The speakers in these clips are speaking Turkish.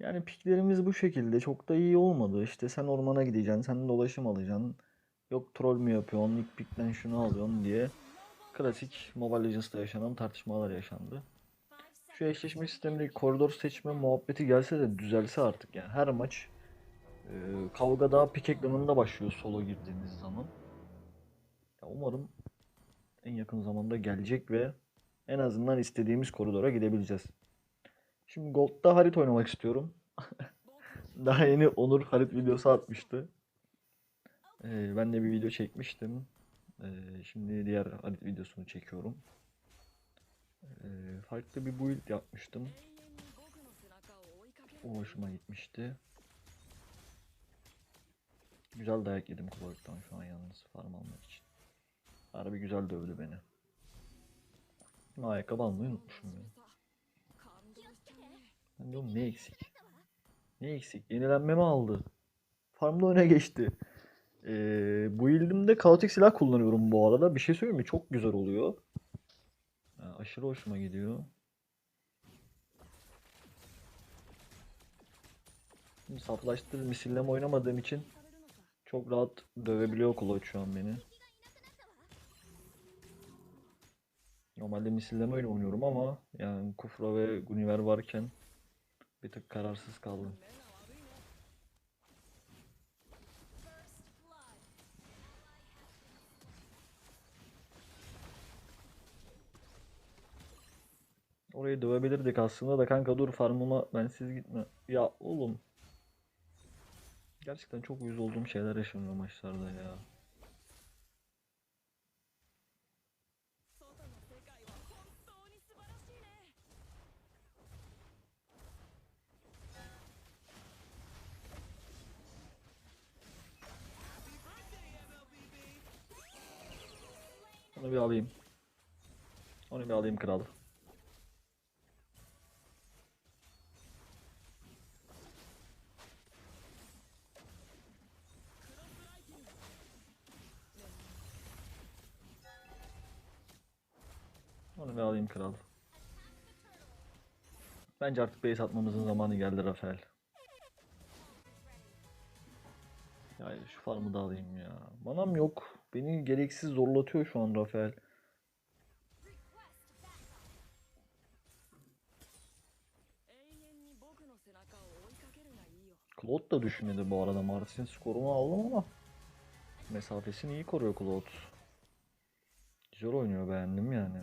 Yani piklerimiz bu şekilde. Çok da iyi olmadı. İşte sen ormana gideceksin, sen dolaşım alacaksın. Yok troll mü yapıyorsun, ilk pikten şunu alıyorsun diye. Klasik Mobile Legends'ta yaşanan tartışmalar yaşandı. Şu eşleşme sistemindeki koridor seçme muhabbeti gelse de düzelse artık yani. Her maç e, kavga daha pik ekranında başlıyor solo girdiğimiz zaman. Ya umarım en yakın zamanda gelecek ve en azından istediğimiz koridora gidebileceğiz. Şimdi Gold'da Harit oynamak istiyorum. Daha yeni Onur Harit videosu atmıştı. Ee, ben de bir video çekmiştim. Ee, şimdi diğer Harit videosunu çekiyorum. Ee, farklı bir build yapmıştım. O hoşuma gitmişti. Güzel dayak yedim Cloyd'dan şu an yalnız farm almak için. Harbi güzel dövdü beni. Ayakkabı almayı unutmuşum ya. Ben diyorum ne eksik? Ne eksik? Yenilenme mi aldı? Farmda öne geçti. Ee, bu build'imde kaotik silah kullanıyorum bu arada. Bir şey söyleyeyim mi? Çok güzel oluyor. Ha, aşırı hoşuma gidiyor. Saflaştır misilleme oynamadığım için çok rahat dövebiliyor Claude şu an beni. Normalde misilleme oynuyorum ama yani Kufra ve Guniver varken bir tık kararsız kaldım. Orayı dövebilirdik aslında da kanka dur farmıma ben siz gitme. Ya oğlum. Gerçekten çok uyuz olduğum şeyler yaşanıyor maçlarda ya. Onu bir alayım. Onu bir alayım kral. Onu bir alayım kral. Bence artık base atmamızın zamanı geldi Rafael. Ya şu farmı da alayım ya. Manam yok. Beni gereksiz zorlatıyor şu an Rafael. Claude da düşmedi bu arada. Mars'in skorunu aldım ama mesafesini iyi koruyor Claude. Güzel oynuyor beğendim yani.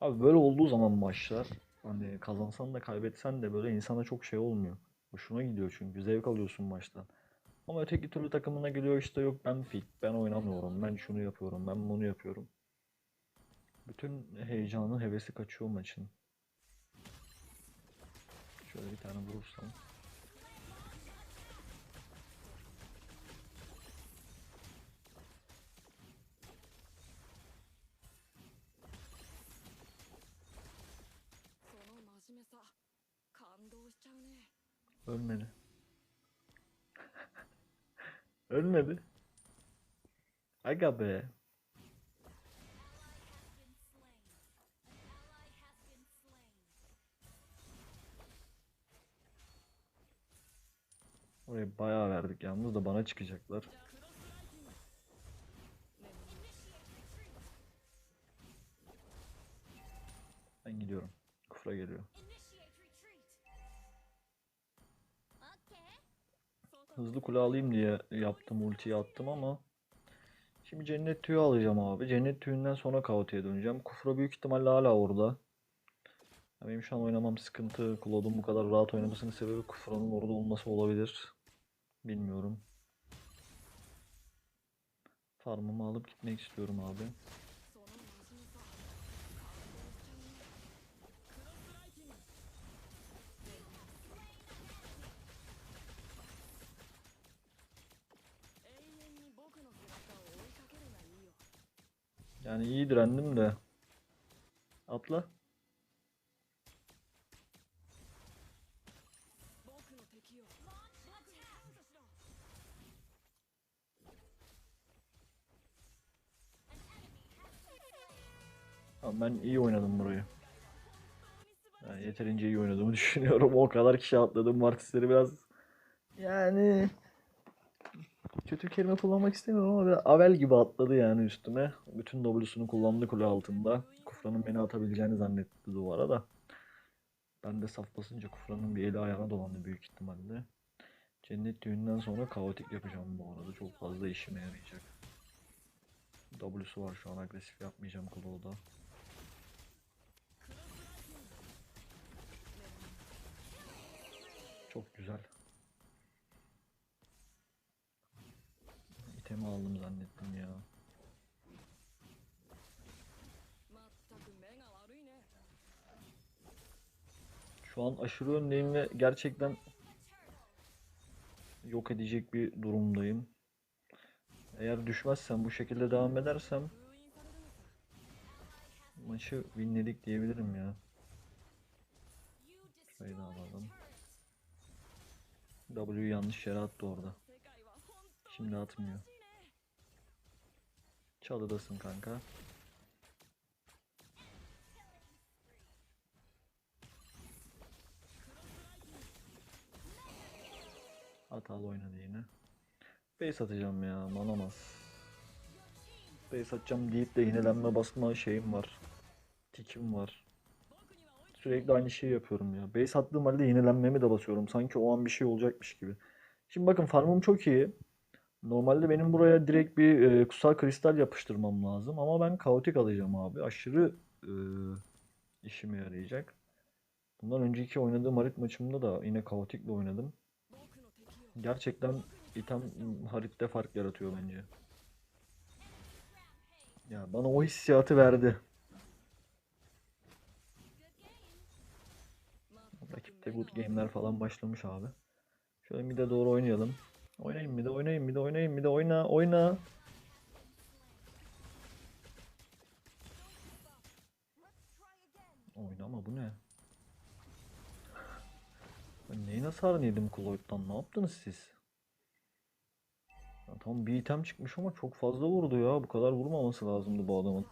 Abi böyle olduğu zaman maçlar hani kazansan da kaybetsen de böyle insana çok şey olmuyor. Hoşuna gidiyor çünkü zevk alıyorsun maçtan. Ama öteki türlü takımına gidiyor işte yok ben fit, ben oynamıyorum, ben şunu yapıyorum, ben bunu yapıyorum. Bütün heyecanı, hevesi kaçıyor maçın. Şöyle bir tane vurursam. Ölmedi. Ölmedi. Aga be. Oraya bayağı verdik yalnız da bana çıkacaklar. Hızlı kule alayım diye yaptım ultiyi attım ama Şimdi cennet tüyü alacağım abi. Cennet tüyünden sonra kaotiye döneceğim. Kufra büyük ihtimalle hala orada. Benim şu an oynamam sıkıntı. Claude'un bu kadar rahat oynamasının sebebi Kufra'nın orada olması olabilir. Bilmiyorum. Farmımı alıp gitmek istiyorum abi. Yani iyi direndim de. Atla. Tamam ben iyi oynadım burayı. Yani yeterince iyi oynadığımı düşünüyorum. O kadar kişi atladım. Martisleri biraz yani kötü kelime kullanmak istemiyorum ama Avel gibi atladı yani üstüme. Bütün W'sunu kullandı kule altında. Kufra'nın beni atabileceğini zannetti duvara da. Ben de saf basınca Kufra'nın bir eli ayağına dolandı büyük ihtimalle. Cennet düğünden sonra kaotik yapacağım bu arada. Çok fazla işime yarayacak. W'su var şu an agresif yapmayacağım Claw'da. Çok güzel. Totemi aldım zannettim ya. Şu an aşırı öndeyim ve gerçekten yok edecek bir durumdayım. Eğer düşmezsem bu şekilde devam edersem maçı winledik diyebilirim ya. Şurayı da alalım. W yanlış yere attı orada. Şimdi atmıyor. Çalıdasın kanka. Hatalı oynadı yine. Base atacağım ya, manamaz. Base atacağım deyip de yenilenme basma şeyim var. Tikim var. Sürekli aynı şeyi yapıyorum ya. Base attığım halde yenilenmemi de basıyorum. Sanki o an bir şey olacakmış gibi. Şimdi bakın farmım çok iyi. Normalde benim buraya direkt bir e, kutsal kristal yapıştırmam lazım ama ben kaotik alacağım abi. Aşırı e, işime yarayacak. Bundan önceki oynadığım harit maçımda da yine kaotikle oynadım. Gerçekten item haritte fark yaratıyor bence. Ya bana o hissiyatı verdi. Rakipte good game'ler falan başlamış abi. Şöyle bir de doğru oynayalım. Oynayın bir de oynayın bir de oynayın bir de oyna oyna. Oynama bu ne? Ben neyin hasarını yedim Cloyd'dan ne yaptınız siz? Ya tam bir item çıkmış ama çok fazla vurdu ya. Bu kadar vurmaması lazımdı bu adamın.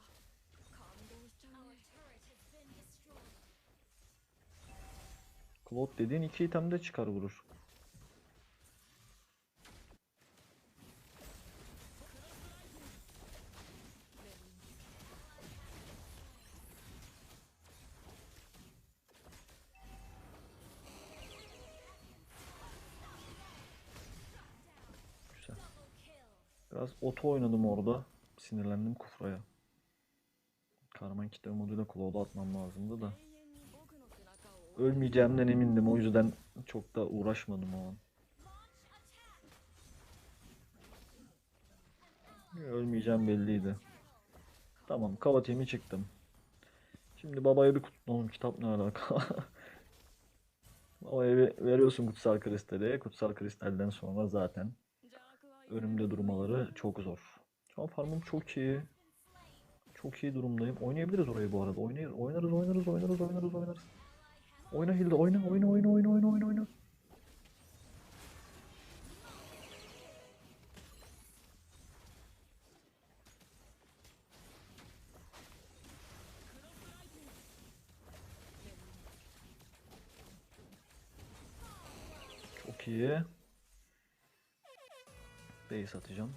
Cloud dediğin iki itemde çıkar vurur. Biraz oto oynadım orada. Sinirlendim kufraya. Karman kitabı moduyla Cloud'a atmam lazımdı da. Ölmeyeceğimden emindim o yüzden çok da uğraşmadım o an. Ölmeyeceğim belliydi. Tamam kava çıktım. Şimdi babaya bir kutlayalım kitap ne alaka. babaya bir veriyorsun kutsal kristali. Kutsal kristalden sonra zaten önümde durmaları çok zor. Şu an farmım çok iyi. Çok iyi durumdayım. Oynayabiliriz orayı bu arada. Oynayır, oynarız, oynarız, oynarız, oynarız, oynarız. Oyna Hilda, oyna, oyna, oyna, oyna, oyna, oyna, oyna. Çok iyi. Base atacağım.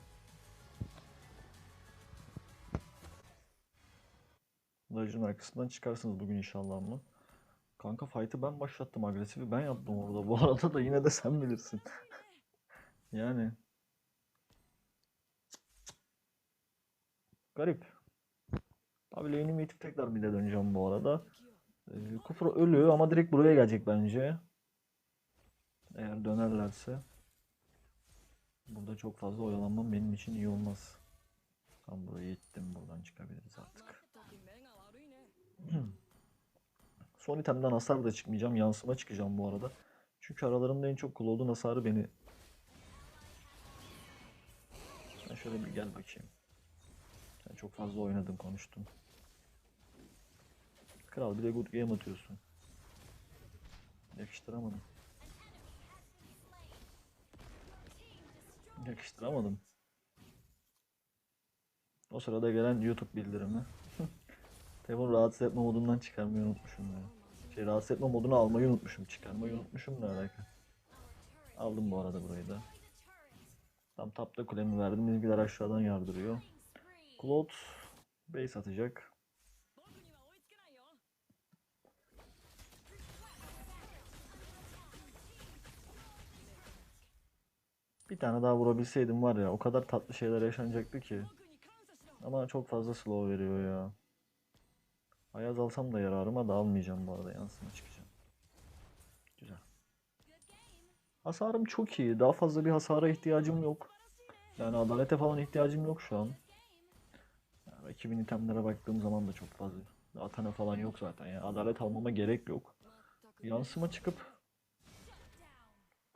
Lajın arkasından çıkarsınız bugün inşallah mı? Kanka fight'ı ben başlattım agresifi ben yaptım orada. Bu arada da yine de sen bilirsin. yani. Garip. Abi lane'imi tekrar mid'e döneceğim bu arada. Ee, Kufra ölü ama direkt buraya gelecek bence. Eğer dönerlerse. Burada çok fazla oyalanmam benim için iyi olmaz. Tam buraya gittim. Buradan çıkabiliriz artık. Son itemden hasar da çıkmayacağım. Yansıma çıkacağım bu arada. Çünkü aralarında en çok Cloud'un hasarı beni. Sen şöyle bir gel bakayım. Sen çok fazla oynadın konuştun. Kral bir de good game atıyorsun. Yakıştıramadım. Yakıştıramadım. O sırada gelen YouTube bildirimi. Telefonu rahatsız etme modundan çıkarmayı unutmuşum ya. Şey rahatsız etme modunu almayı unutmuşum. Çıkarmayı unutmuşum ne alaka. Aldım bu arada burayı da. Tam tapta kulemi verdim. Bizimkiler aşağıdan yardırıyor. Claude base atacak. Bir tane daha vurabilseydim var ya o kadar tatlı şeyler yaşanacaktı ki. Ama çok fazla slow veriyor ya. Ayaz alsam da yararıma da almayacağım bu arada yansıma çıkacağım. Güzel. Hasarım çok iyi. Daha fazla bir hasara ihtiyacım yok. Yani adalete falan ihtiyacım yok şu an. Yani rakibin itemlere baktığım zaman da çok fazla. Atana falan yok zaten. Yani adalet almama gerek yok. Yansıma çıkıp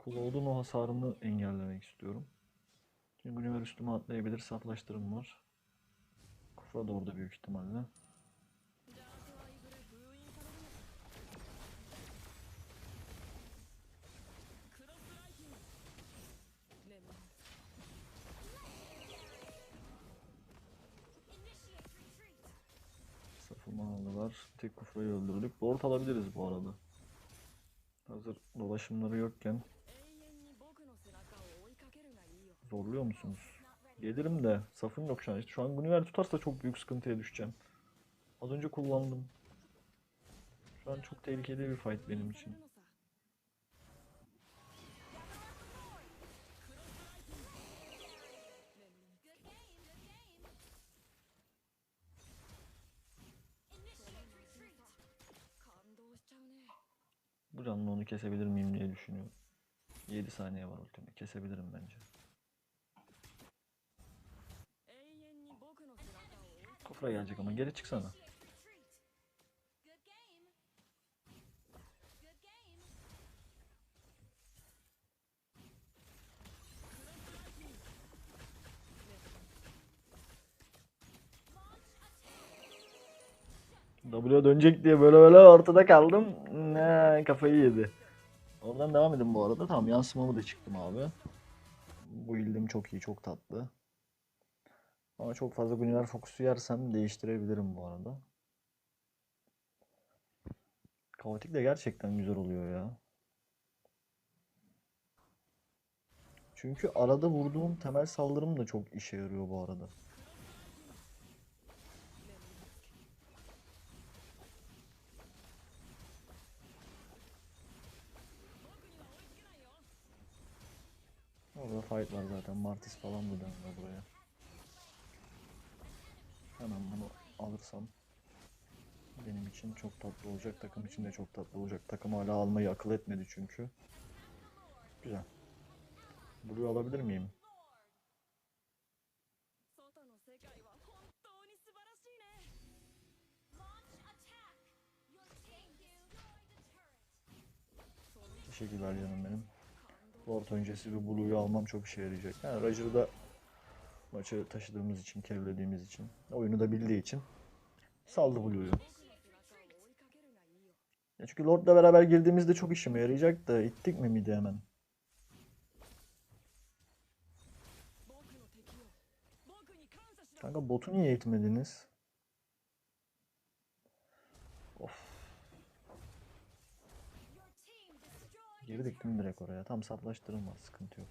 Cloud'un o hasarını engellemek istiyorum. Çünkü Grimer üstüme atlayabilir. Saflaştırım var. Kufra doğru da büyük ihtimalle. Safımı aldılar. Tek kufrayı öldürdük. Board alabiliriz bu arada. Hazır dolaşımları yokken Zorluyor musunuz? Gelirim de safın yok şu an. Şu an Gunniver tutarsa çok büyük sıkıntıya düşeceğim. Az önce kullandım. Şu an çok tehlikeli bir fight benim için. Bu canlı onu kesebilir miyim diye düşünüyorum. 7 saniye var ultimi. Kesebilirim bence. Sıfıra gelecek ama geri çıksana. W'ye dönecek diye böyle böyle ortada kaldım. Ne kafayı yedi. Oradan devam edin bu arada. Tamam yansımamı da çıktım abi. Bu ildim çok iyi, çok tatlı. Ama çok fazla Gunnar fokusu yersem değiştirebilirim bu arada. Kaotik de gerçekten güzel oluyor ya. Çünkü arada vurduğum temel saldırım da çok işe yarıyor bu arada. Orada fight var zaten. Martis falan da dönüyor buraya. Hemen bunu alırsam benim için çok tatlı olacak. Takım için de çok tatlı olacak. Takım hala almayı akıl etmedi çünkü. Güzel. Blue alabilir miyim? Teşekkürler canım benim. Lord öncesi bir Blue'yu almam çok işe yarayacak. Yani Roger'ı da Maçı taşıdığımız için, kevlediğimiz için, oyunu da bildiği için saldı Blue'yu. Ya çünkü Lord'la beraber girdiğimizde çok işime yarayacak da ittik mi midi hemen? Kanka botu niye eğitmediniz? Of. Girdik mi direkt oraya? Tam saplaştırılmaz. Sıkıntı yok.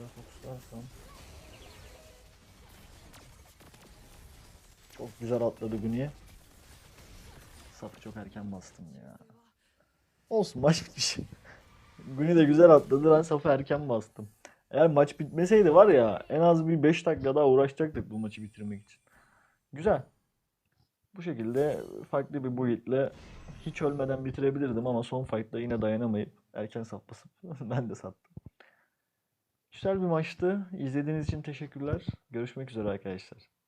Biraz fokuslarsam. Çok güzel atladı Güniye. Safı çok erken bastım ya. Olsun maç bitmiş. Güni de güzel atladı ben safı erken bastım. Eğer maç bitmeseydi var ya en az bir 5 dakika daha uğraşacaktık bu maçı bitirmek için. Güzel. Bu şekilde farklı bir build'le hiç ölmeden bitirebilirdim ama son fight'ta yine dayanamayıp erken sap basıp ben de sattım. Güzel bir maçtı. İzlediğiniz için teşekkürler. Görüşmek üzere arkadaşlar.